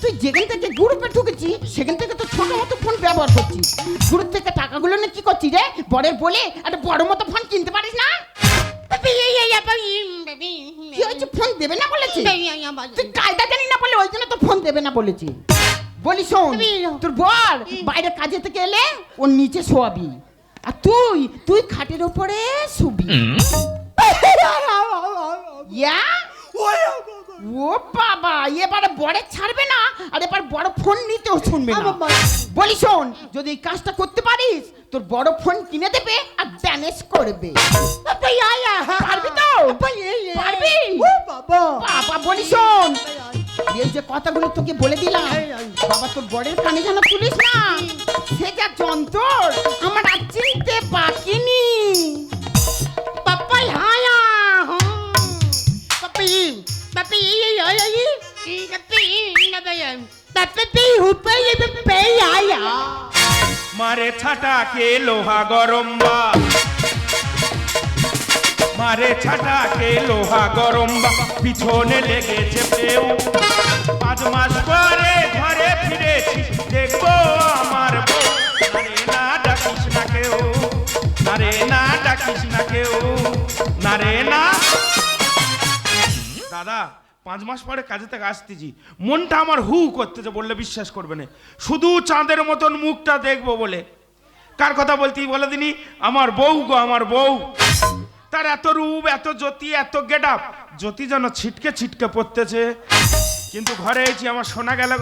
তুই যেখান থেকে গ্রুপে ঢুকেছিস সেখান থেকে তো ছোট মতো ফোন ব্যবহার করছিস। গ্রুপ থেকে টাকাগুলো না কি করছিস রে? বরের বলে একটা বড় মতো ফোন কিনতে পারিস না? কি হয়েছে? ফোন দেবে না বলেছি? তুই কায়দা জানি না বলে ওই জন্য তো ফোন দেবে না বলেছি। বলি শোন তোর বর বাইরে কাজে থেকে এলে ওর নিচে শোয়াবি আর তুই তুই খাটের উপরে শুবি। ইয়া? ও বাবা এবারে বড়ে ছাড়বে না আর এবার বড় ফোন নিতেও শুনবে না। বলি। শোন যদি এই কাজটা করতে পারিস তোর বড় ফোন কিনে দেবে আর ড্যামেজ করবে। পারবি তো? পারবি? বাবা। বলি শোন। এই যে কথাগুলো তোকে বলে দিলাম বাবা তোর বড়ের কানে যেন তুলিস না সে যা যন্ত্র Papai hupai papai haya. মারে ছাটাকে লোহা গরম বা? মারে ছাটাকে লোহা গরম বা? পিছনে লেগেছে পেউ। পাঁচ মাস পরে ঘরে ফিরেছি, দেখব আমার বউ। আরে না ডাকিস না কেউ, আরে না ডাকিস না কেউ না না। দাদা পাঁচ মাস পরে কাজে থেকে আসতেছি মনটা আমার হু করতেছে বললে বিশ্বাস করবে না শুধু চাঁদের মতন মুখটা দেখব বলে কার কথা বলতেই বলে দিনি আমার বউ গো আমার বউ তার এত রূপ এত জ্যোতি এত গেট আপ জ্যোতি যেন ছিটকে ছিটকে পড়তেছে কিন্তু ঘরে এসেছি আমার সোনা গেল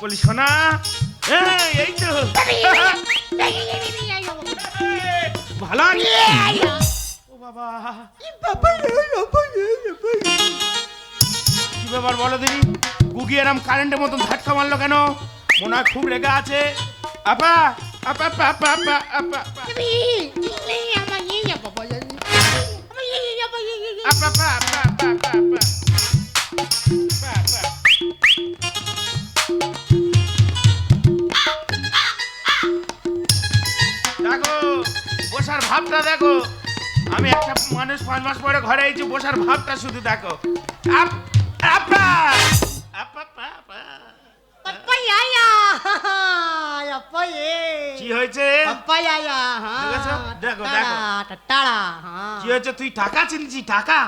বলি সোনা এই তো ভালো বাবা কি ব্যাপার বলো দিদি গুগি এরম কারেন্টের মতন ধাক্কা মারলো কেন মনে হয় খুব রেগে আছে আপা আপা আপা আপা আপা আপা আপা? আপা আপা আপা আপা বসার ভাবটা দেখো আমি একটা মানুষ পাঁচ মাস পরে ঘরে এসেছি বসার ভাবটা শুধু দেখো আপ Papa! அப்பா அப்பா পাপায়া কি হয়েছে পাপায়া হ্যাঁ দেখো দেখো টাটা হ্যাঁ কি হয়েছে তুই টাকা চিনছি টাকা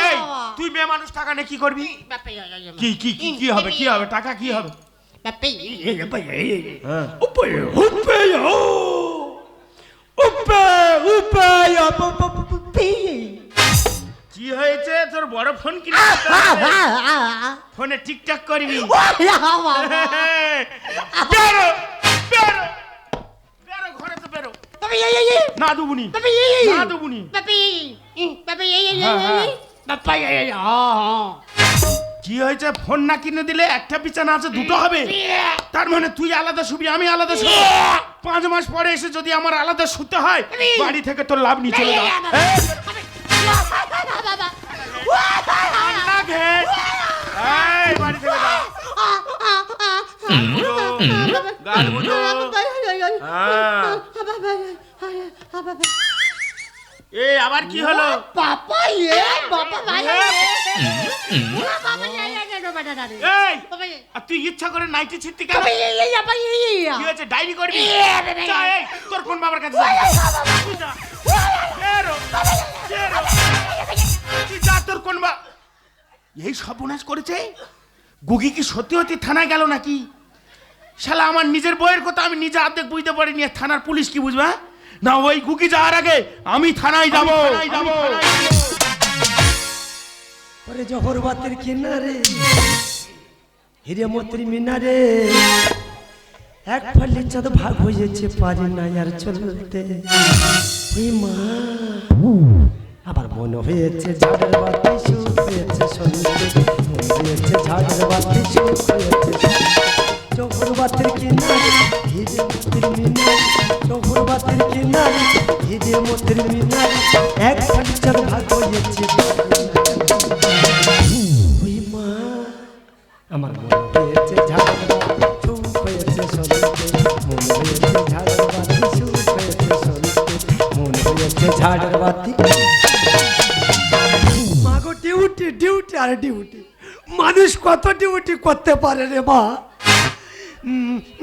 এই তুই মেয়ে মানুষ টাকা নে কি করবি কি কি কি কি হবে কি হবে টাকা কি হবে উপায় উপায় উপায় কি হয়েছে? তোর বড় ফোন কিনে। ফোনে টিকটক করবি। বেরো বেরো বেরো। ঘরে তো বেরো. না দুবুনি। না দুবুনি. হ্যাঁ, হ্যাঁ। কি হয়েছে? ফোন না কিনে দিলে একটা বিছানা আছে দুটো হবে। তার মানে তুই আলাদা শুবি আমি আলাদা শুবি। পাঁচ মাস পরে এসে যদি আমার আলাদা শুতে হয় বাড়ি থেকে তোর লাভ নিয়ে চলে যা ঠান্ডা ঘেট এই বাড়ি থেকে এ আবার কি হলো তুই ইচ্ছা করে নাইটি ছিটতে করবি তোর কোন বাবার কাছে তুই যা। তোর কোন বা- এই সর্বনাশ করেছে? গুগি কি সত্যি সত্যি থানায় গেল নাকি? শালা আমার নিজের বইয়ের কথা আমি নিজে অর্ধেক বুঝতে পারিনি। থানার পুলিশ কি বুঝবে হ্যাঁ? না ওই গুগি যাওয়ার আগে আমি থানায় যাব। যাব। ওরে জহর বাতের কিনারে হিরে মতির মিনারে এক ফালি চাঁদ ভাগ হয়েছে পারি না আর চলতে। ওই মা। আবার মনে হয়েছে ঝাড়ের বাতি হয়েছে শুনতে মনে হয়েছে ঝাড়ের বাতি হয়েছে জহর বাতের কিনারে হিরে মতির মিনারে। জহর বাতের কিনারে হিরে মতির মিনারে। এক ফালি ভাগ হয়েছে আমার মনে হয়েছে ঝাড়ের বাতি হয়েছে শুনতে মনে হয়েছে ঝাড়ের বাতি হয়েছে শুনতে মনে হয়েছে ঝাড়ের বাতি। ডিউটি ডিউটি মানুষ কত ডিউটি করতে পারে রে মা?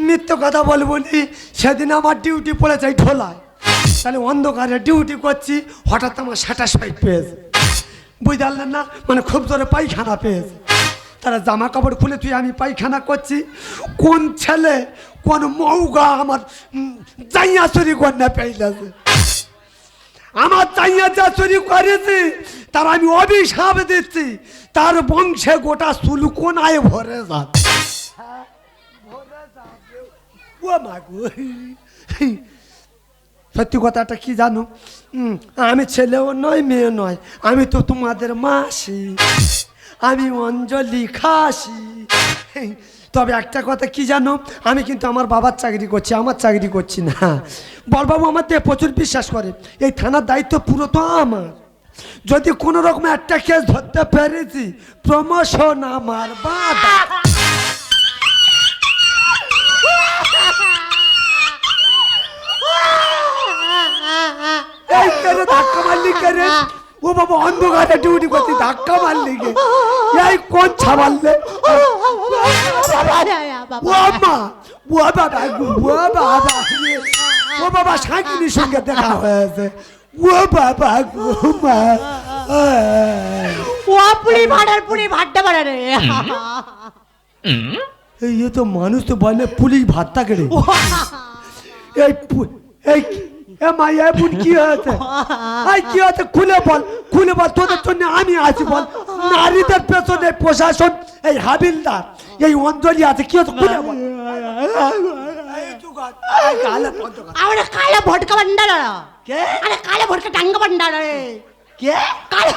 মিথ্যে কথা বলব নি, সেদিন আমার ডিউটি পড়ে এই ঢোলায়। তাহলে অন্ধকারে ডিউটি করছি, হঠাৎ আমার পাইপ পেয়েছে। বুঝতে না? মানে খুব জোরে পায়খানা পেয়েছে। তারা জামা কাপড় খুলে তুই আমি পায়খানা করছি। কোন ছেলে, কোন মৌগা আমার জাইয়া চুরি কন্যা পেয়েছে আমার চাইয়া যা চুরি করেছে, তার আমি অভিশাপ দিচ্ছি। তার বংশে গোটা সুলকোনায় ভরে যাবে। সত্যি কথাটা কি জানো? আমি ছেলেও নয় মেয়ে নয়। আমি তো তোমাদের মাসি। আমি অঞ্জলি খাসি। তবে একটা কথা, কি জানো? আমি কিন্তু আমার বাবার চাকরি করছি, আমার চাকরি করছি না। বলবাবু, আমার দিয়ে প্রচুর বিশ্বাস করে, এই থানার দায়িত্ব পুরো তো আমার। যদি কোনো রকম একটা কেস ধরতে পেরেছি প্রমোশন আমার বাবা। এই কেন ধাক্কা মারলি কেন ও বাবা অন্ধকারে ডিউটি করছি ধাক্কা মারলি কে? এই কোন ছাবাললে ও মা ও বাবা গো, ও বাবা ও বাবা সাকিনির সঙ্গে দেখা হয়েছে। ও বাবা গো মা ও পুরি ভাড়ার পুরি ভাড্ডা ভাড়া রে। এই তো মানুষ তো বলে পুলিশ ভাতটা কেড়ে এই এই এ মা এ বোন কি হয়েছে? এই কি হয়েছে? খুলে বল খুলে বল তোদের জন্য আমি আছি বল। নারীদের পেছনে প্রশাসন এই হাবিলদার এই অঞ্জলি আছে কি হয়েছে? খুলে বল। কালা ভটকা কে? আরে কালা ভটকা টাঙ্গা ভান্ডার। রে কে? কালা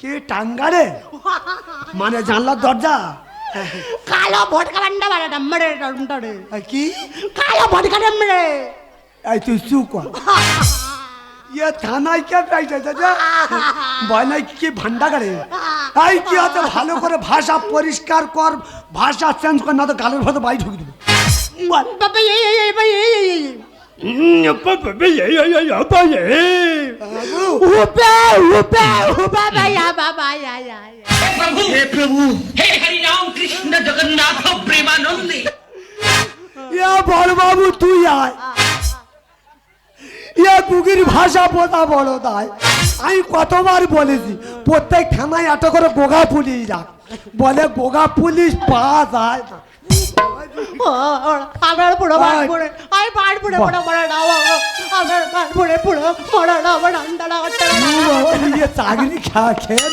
কে? টাঙ্গারে মানে জানলার দরজা? কালো ভটকা ভান্ডা বাড়া ডম্বরে। এই কি? কালো ভটকা ডম্বরে। এই তুই ইয়ে থানায় কে কি ভান্ডা করে এই কি হতে ভালো করে ভাষা পরিষ্কার কর ভাষা চেঞ্জ কর না তো গালের ভাতে বাই ঢুকি দেবো। হে হরিনাম কৃষ্ণ জগন্নাথ প্রেমানন্দে। বড় বাবু তুই আয়। ইয়ে কুকির ভাষা বোঝা বড় দায়। আমি কতবার বলেছি, প্রত্যেক থানায় এত করে গোগা পুলিশ রাখ বলে গোগা পুলিশ পাওয়া যায় না। আমার পুরো ভাই। পুরে আই বার পুরে পুরো বড় না আমার বার পুরে পুরো বড় না বড় আন্ডা আন্ডা ইয়ে চাকরি খা খেয়ে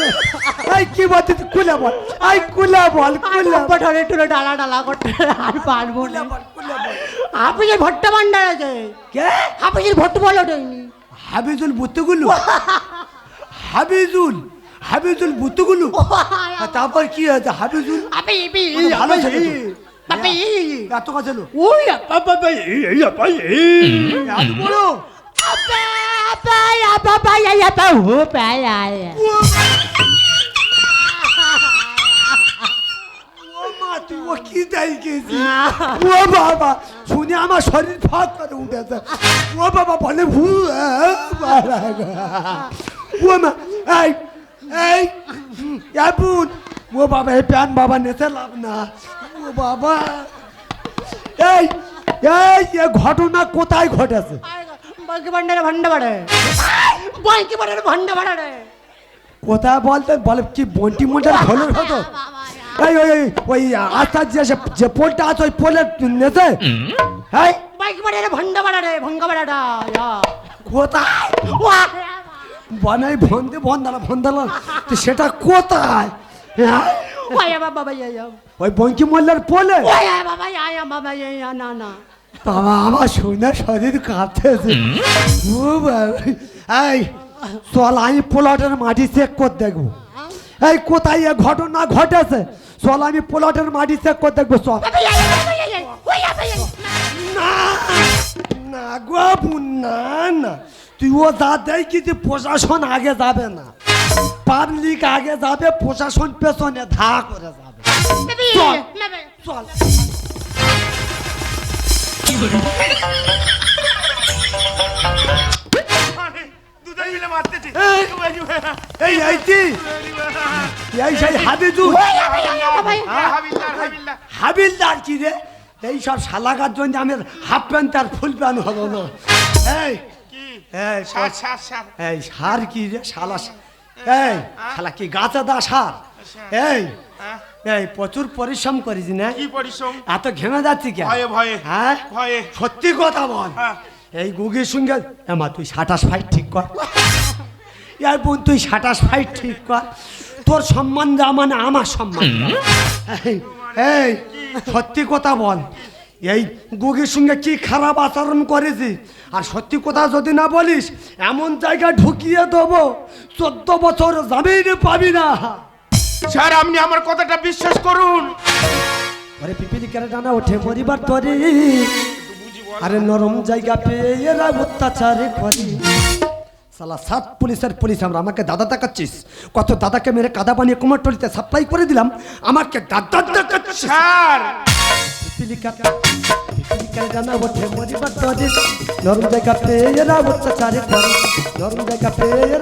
এই কি বলতে তুই খুলে বল এই খুলে বল বল পঠরে টুরে ডালা ডালা করতে আর পারব না হাফিজের ভট্টা ভান্ডার আছে? কে হাফিজের ভট্ট বলো দেয়নি হাবিজুল বুতুগুলু হাবিজুল হাবিজুল বুতুগুলু তারপর কি আছে? হাবিজুল তো ভালো ছেলে এত কথা লো ওই আপা এত বড়। আপা আপা আপা আপা ইয়া আপা হো পা ইয়া ইয়া ও মা তুই ও কি দেয় গেছি ও বাবা শুনে আমার শরীর ফাঁক করে উঠেছে। ও বাবা বলে ভু। ও মা এই এই ও বাবা এই প্যান বাবা নেতে লাভ না। ও বাবা। এই এই এ ঘটনা কোথায় ঘটেছে? বাকি ভান্ডারে ভান্ডা বাড়ে বাকি ভান্ডারে ভান্ডা বাড়ে রে কোথায় বলতে? বলে কি বন্টি মোটার ঘরের হতো এই ওই ওই ওই আস্তার যে যে পোলটা আছে ওই পোলের নেতে হ্যাঁ? বাকি ভান্ডারে ভান্ডা বাড়ে রে ভঙ্গা বাড়াটা কোথায়? বানাই ভন্দে ভন্দালা ভন্দালা সেটা কোথায়? ওয়া বাবা বাবা ইয়া ওই বঙ্কি মোল্লার পোলে? ওয়া বাবা ইয়া বাবা ইয়া না না বাবা আমার শুনে শরীর কাঁপতেছে। ও বাবা এই চল আমি পোলাটের মাটি চেক করে দেখব। এই কোথায় এ ঘটনা ঘটেছে? চল আমি পোলাটের মাটি চেক করে দেখব চল। না না গো না না। তুই ও যা দেয় কিন্তু প্রশাসন আগে যাবে না। পাবলিক আগে যাবে প্রশাসন পেছনে ধা করে যাবে। চল। এই! এই সেই হ্যাঁ, হাবিলদার হাবিলদার কি রে? এই সব শালাকার জন্য আমার হাফ প্যান্ট আর ফুল প্যান্ট হলো না। এই এই সার কি রে? শালা এই শালা কি গাছা দা সার? এই হ্যাঁ? এই প্রচুর পরিশ্রম করিস না। কি পরিশ্রম? এত ঘেমে যাচ্ছি কেন? ভয়ে ভয়ে হ্যাঁ? ভয়ে। সত্যি কথা বল। হ্যাঁ। এই গুগির সঙ্গে এমা তুই সাতাশ ফাইট ঠিক কর। ইয়ার বোন তুই সাতাশ ফাইট ঠিক কর। তোর সম্মান যা মানে আমার সম্মান এই, এই সত্যি কথা বল। এই গুগির সঙ্গে কি খারাপ আচরণ করেছি? আর সত্যি কথা যদি না বলিস এমন জায়গায় ঢুকিয়ে দেবো। চোদ্দ বছর জামিন পাবি না। স্যার আপনি আমার কথাটা বিশ্বাস করুন। আরে পিপিলি কেন জানা ওঠে পরিবার তরি? আরে নরম জায়গা পেয়ে এরা অত্যাচারে করি। সালা সাত পুলিশের পুলিশ আমরা আমাকে দাদা দেখাচ্ছিস। কত দাদাকে মেরে কাদা বানিয়ে কুমারটলিতে সাপ্লাই করে দিলাম আমাকে দাদা দেখাচ্ছিস। স্যার! পিপিলি পিপিলি কেন জানা ওঠে পরিবার তরি নরম জায়গা পেয়ে অত্যাচারে করি নরম জায়গা পেয়ে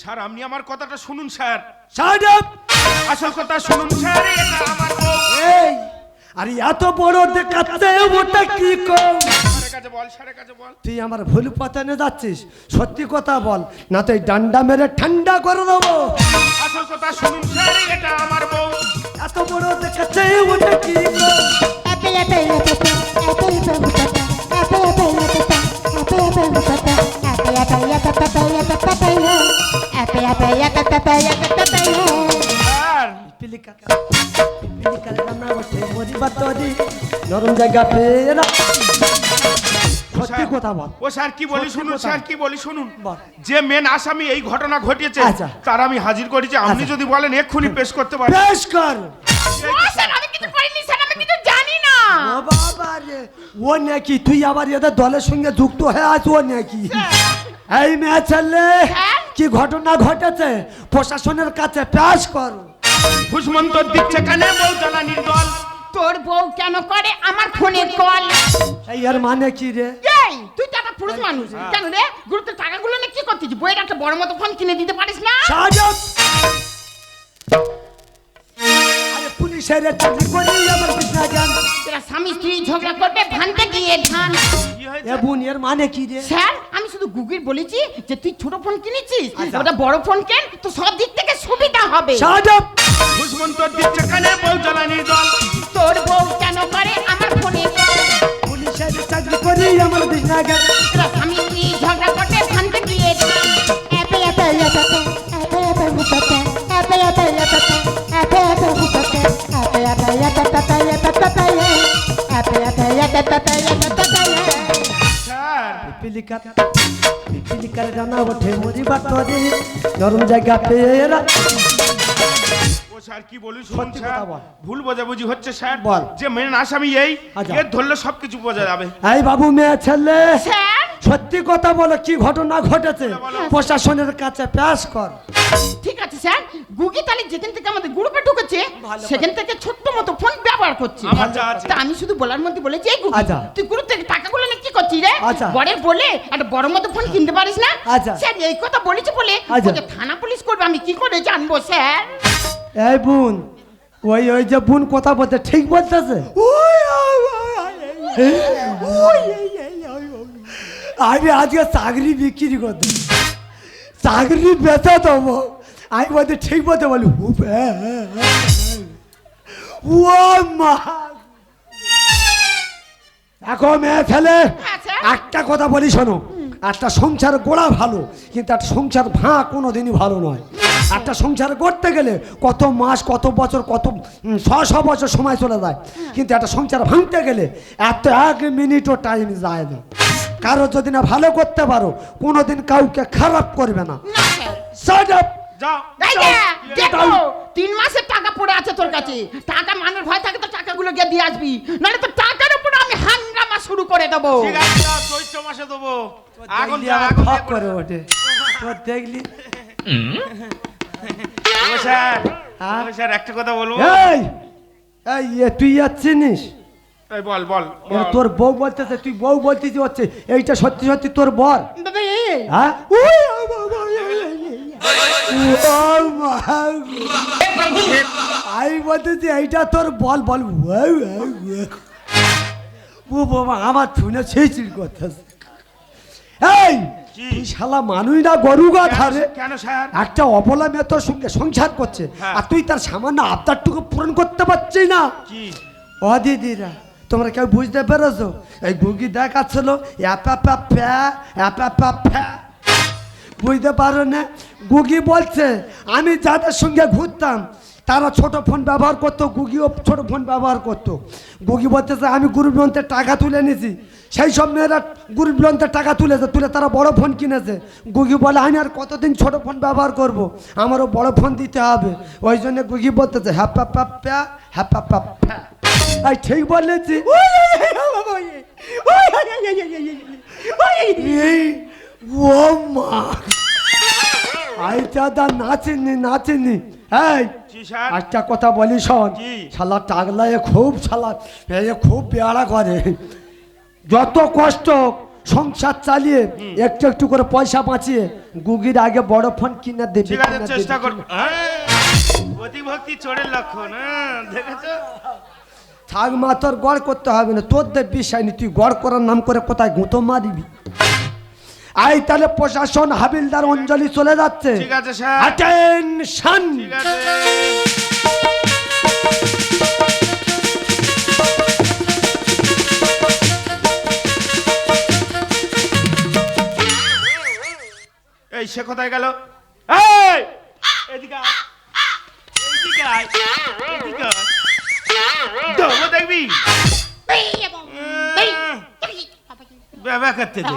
স্যার আপনি আমার কথাটা শুনুন স্যার। আসল কথা শুনুন স্যার এটা আমার বউ। এই আরে এত বড় দেখাচ্ছে ওটা কি কম? স্যারের কাছে বল স্যারের কাছে বল। তুই আমার ভুল পথে নিয়ে যাচ্ছিস সত্যি কথা বল। না তুই ডান্ডা মেরে ঠান্ডা করে দেবো। আসল কথা শুনুন স্যার এটা আমার বউ। এত বড় দেখাচ্ছে ওটা কি গো? নরম জায়গা পেরা সত্যি কথা বল ও স্যার কি বলি। শুনুন স্যার কি বলি শুনুন? বল। যে মেন আসামি এই ঘটনা ঘটিয়েছে আচ্ছা। তার আমি হাজির করেছি। আপনি আচ্ছা। যদি বলেন এক্ষুনি পেশ করতে পারেন বেশ কর। আমি কিছু করিনি স্যার আমি কিছু জানি না ও বাবা। রে। ও নাকি তুই আবার এদের দলের সঙ্গে যুক্ত হয়ে আছ ও নাকি? এই মেয়ে ছেলে হ্যাঁ? কি ঘটনা ঘটেছে? প্রশাসনের কাছে পেশ কর। ফুসমন্ত দিচ্ছে কানে বউ জ্বালানির দল। তোর বউ কেন করে? আমার ফোনে কল। এই এর মানে কি রে? এই তুই তো একটা পুরুষ মানুষ। কেন রে? গুরুত্ব টাকাগুলো নিয়ে কি করতেছিস বইয়ের একটা বড় মতো ফোন কিনে দিতে পারিস না? সাজব পুলিশের চাকরি করি আমার জ্ঞান এরা স্বামী স্ত্রী ঝগড়া করবে ভানতে গিয়ে ধান এ বোন এর মানে কি রে স্যার আমি শুধু গুগির বলেছি যে তুই ছোট ফোন কিনেছিস আচ্ছা। ওটা বড় ফোন কেন তো সব দিক থেকে সুবিধা হবে সাজব ফুসমন্ত দিচ্ছে কানে বউ জ্বালানির দল তোর বউ কেন করে আমার ফোনে কল পুলিশের চাকরি করি আমার জ্ঞান এরা স্বামী স্ত্রী ঝগড়া করবে ভানতে গিয়ে ধান স্যার পিপিলিকা পিপিলিকার রান্না ওঠে মরিবার তরে। নরম জায়গা পেয়েরা ও স্যার কি বলি শুনুন সত্যি স্যার কথা বল। ভুল বোঝাবুঝি হচ্ছে স্যার বল। যে মেন আসামি এই আচ্ছা। এর ধরলে সবকিছু বোঝা যাবে এই বাবু মেয়ে ছেলে স্যার সত্যি কথা বলো কি ঘটনা ঘটেছে প্রশাসনের কাছে পেশ কর ঠিক আছে স্যার গুগি তাহলে যেখান থেকে আমাদের গ্রুপে ঢুকেছে ভালো সেখান থেকে ছোট্ট মতো ফোন ব্যবহার করছে আমার যা আছে। তা আমি শুধু বলার মধ্যে বলেছি এই গুগি আচ্ছা। তুই গ্রুপ থেকে টাকাগুলো নিয়ে কি করছিস রে আচ্ছা। বরের বলে একটা বড় মতো ফোন কিনতে পারিস না আচ্ছা। স্যার এই কথা বলেছি বলে আচ্ছা। ওকে থানা পুলিশ করবে আমি কি করে জানব স্যার এই বোন ওই ওই যে বোন কথা বলতে ঠিক বলতেছে? আমি আজকে চাকরি বিক্রি করতে। চাকরি বেচা দেবো আমি বলতে ঠিক বলতে বলি হুপ, হ্যাঁ, হ্যাঁ, হ্যাঁ। ও মা। এখন মেয়ে ছেলে হ্যাঁ, একটা কথা বলি শোনো একটা সংসার গোড়া ভালো কিন্তু একটা সংসার ভাঁ কোনোদিনই ভালো নয়। একটা সংসার করতে গেলে কত মাস কত বছর কত ছ ছ বছর সময় চলে যায়। কিন্তু একটা সংসার ভাঙতে গেলে এত এক মিনিটও টাইম যায় না। কারও যদি না ভালো করতে পারো কোনোদিন কাউকে খারাপ করবে না। তিন মাসের টাকা পড়ে আছে তোর কাছে। টাকা মানুষ ভয় থাকে তো টাকাগুলো গিয়ে দিয়ে আসবি। নাহলে তো টাকার উপর আমি হাঙ্গামা শুরু করে দেবো। ঠিক আছে চৈত্র মাসে দেবো। করে ওঠে তোর দেখলি? স্যার স্যার একটা কথা বলব তুই বল বল তোর বউ বলতেছে তুই বউ এইটা সত্যি সত্যি তোর বল হ্যাঁ এইটা তোর বল বল ও আমার শুনে সেই চিল করতেছে তুই শালা মানুষ না গরু কেন- স্যার? একটা অবলা মেয়ে তোর সঙ্গে সংসার করছে হ্যাঁ। আর তুই তার সামান্য আবদারটুকু পূরণ করতে পারছিস না। কি? ও দিদিরা তোমরা কেউ বুঝতে পেরেছ? এই গুগি দেখাচ্ছিল অ্যাপা প্যা অ্যাপা প্যা বুঝতে পারো না? গুগি বলছে আমি যাদের সঙ্গে ঘুরতাম তারা ছোট ফোন ব্যবহার করতো, গুগিও ছোট ফোন ব্যবহার করতো। গুগি বলতেছে, আমি গ্রুপ লোনতে টাকা তুলে নিয়েছি। সেই সব মেয়েরা গ্রুপ লোনতে টাকা তুলেছে, তুলে তারা বড় ফোন কিনেছে। গুগি বলে, আমি আর কতদিন ছোট ফোন ব্যবহার করব? আমারও বড় ফোন দিতে হবে। ওই জন্য গুগি বলতেছে হ্যাপা প্যা হ্যাপা প্যা এই, ঠিক বলেছি। ও মা। আই, দাদা, নাচেনি নাচেনি। এই একটা কথা বলি শোন। শালা টাগলা এ খুব শালা এ খুব পেয়ারা করে। যত কষ্ট সংসার চালিয়ে একটু একটু করে পয়সা বাঁচিয়ে গুগির আগে বড় ফোন কিনে দেবে চেষ্টা করব। হ্যাঁ, অতিভক্তি চোরের লক্ষণ দেখেছ? থাক মা তোর গড় করতে হবে না। তোর দেব বিষয় তুই গড় করার নাম করে কোথায় গুঁতো মারিবি? আই তাহলে প্রশাসন হাবিলদার অঞ্জলি চলে যাচ্ছে। ঠিক আছে স্যার। অ্যাটেনশন ঠিক আছে। এই সে কোথায় গেল? এই! এদিকে এদিকে এদিকে দেখবি? ব্যবহার করতে দে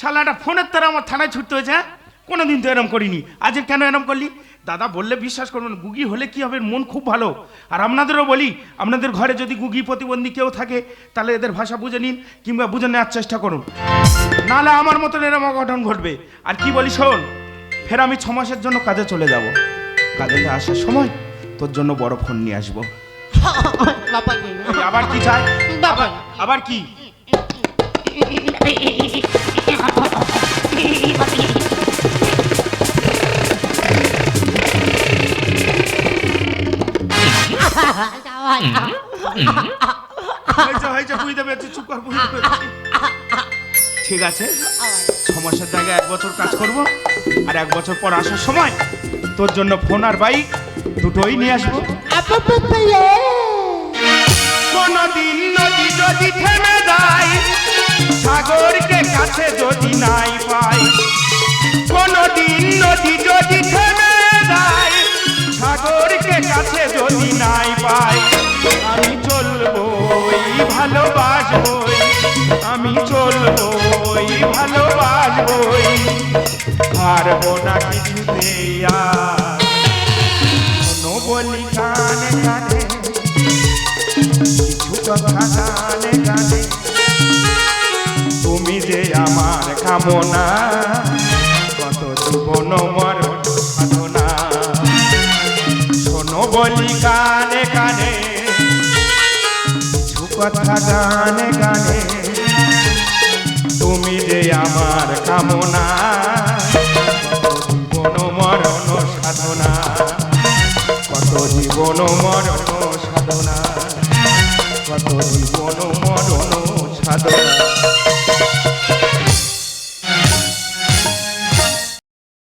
শালাটা ফোনের তারা আমার থানায় ছুটতে হয়েছে হ্যাঁ? কোনোদিন তো এরম করিনি। আজ কেন এরম করলি? দাদা বললে বিশ্বাস করবেন গুগি হলে কি হবে? মন খুব ভালো। আর আপনাদেরও বলি আপনাদের ঘরে যদি গুগি প্রতিবন্ধী কেউ থাকে তাহলে এদের ভাষা বুঝে নিন কিংবা বুঝে নেওয়ার চেষ্টা করুন। নাহলে আমার মতন এরম অঘটন ঘটবে। আর কি বলি শোন ফের আমি ছ মাসের জন্য কাজে চলে যাব। কাজেতে আসার সময় তোর জন্য বড় ফোন নিয়ে আসব। আবার কি চাই? আবার কি? ঠিক আছে ছ মাসের জায়গায় এক বছর কাজ করব আর এক বছর পর আসার সময় তোর জন্য ফোন আর বাইক দুটোই নিয়ে আসব। কোনদিন নদী যদি থেমে যায় সাগরকে কাছে যদি নাই পাই, কোনদিন নদী যদি থেমে যায়, সাগরকে কাছে যদি নাই পাই, আমি চলবই ভালোবাসবই আমি চলবই ভালোবাসবই পারব না কিছুতে কোনো বলি কানে কানে কিছু কথা যে আমার কামনা কত জীবন মর সাধনা শোনো বলি কানে কানে কিছু কথা গানে গানে, তুমি যে আমার কামনা জীবন মরণ সাধনা কত জীবন মর